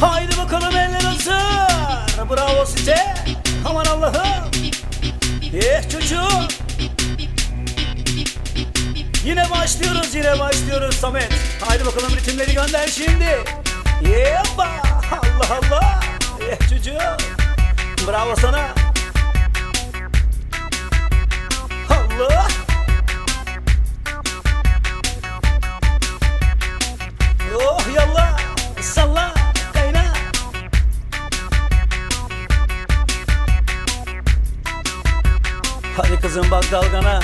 Haydi bakalım eller hazır. Bravo size. Aman Allah'ım. Eh çocuğum. Yine başlıyoruz yine başlıyoruz Samet. Haydi bakalım ritimleri gönder şimdi. Yeppa. Allah Kızım bak dalgana.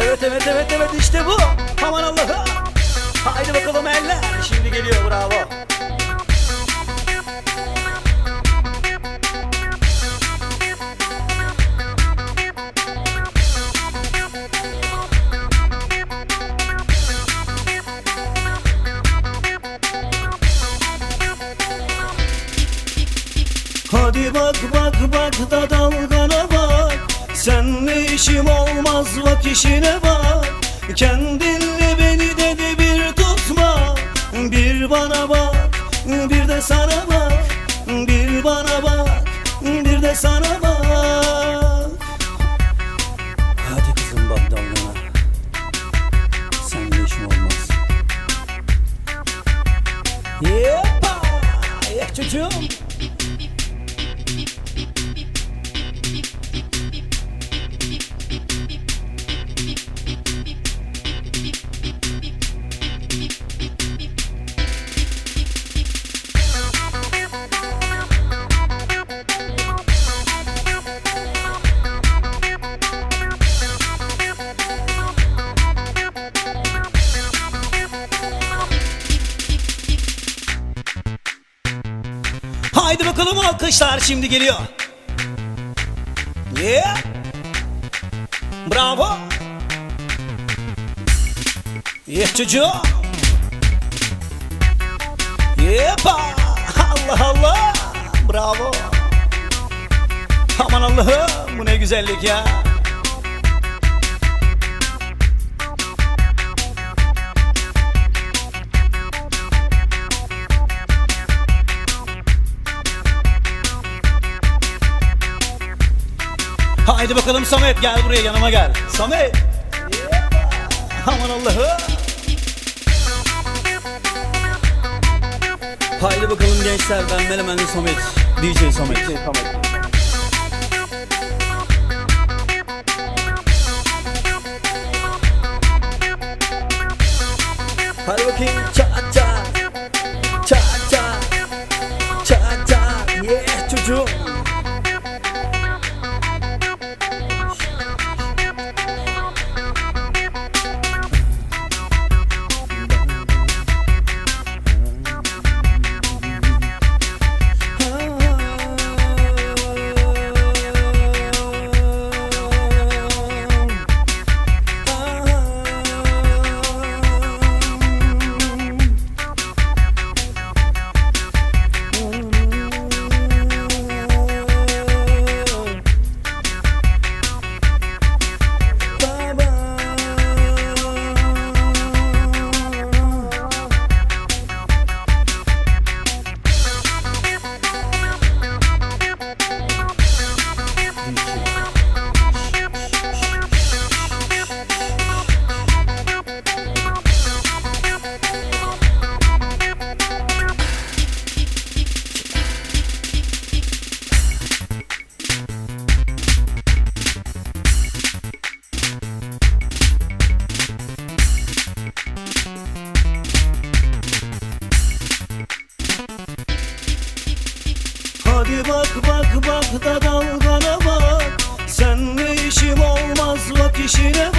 Evet evet evet evet işte bu. Aman Allah'ım. Haydi bakalım eller. Şimdi geliyor bravo. Bak bak bak da dalgana bak. Senle işim olmaz bak işine bak. Kendinle beni de de bir tutma. Bir bana bak bir de sana bak. Bir bana bak bir de sana bak. Hadi kızım bak dalgana. Senle işim olmaz? Yeppa! Eh çocuğum Haydi bakalım alkışlar şimdi geliyor. Yeah. Bravo. Yeah çocuğum. Yepa. Allah Allah. Bravo. Aman Allah'ım bu ne güzellik ya. Haydi bakalım Samet gel buraya yanıma gel. Samet. Aman Allah'ım. Haydi bakalım gençler ben Melemenli Samet. DJ Samet. DJ Samet. Hadi bakayım ça ça ça ça ça ça yeah çocuğum. Bak bak bak da dalgana bak. Senle işim olmaz bak işine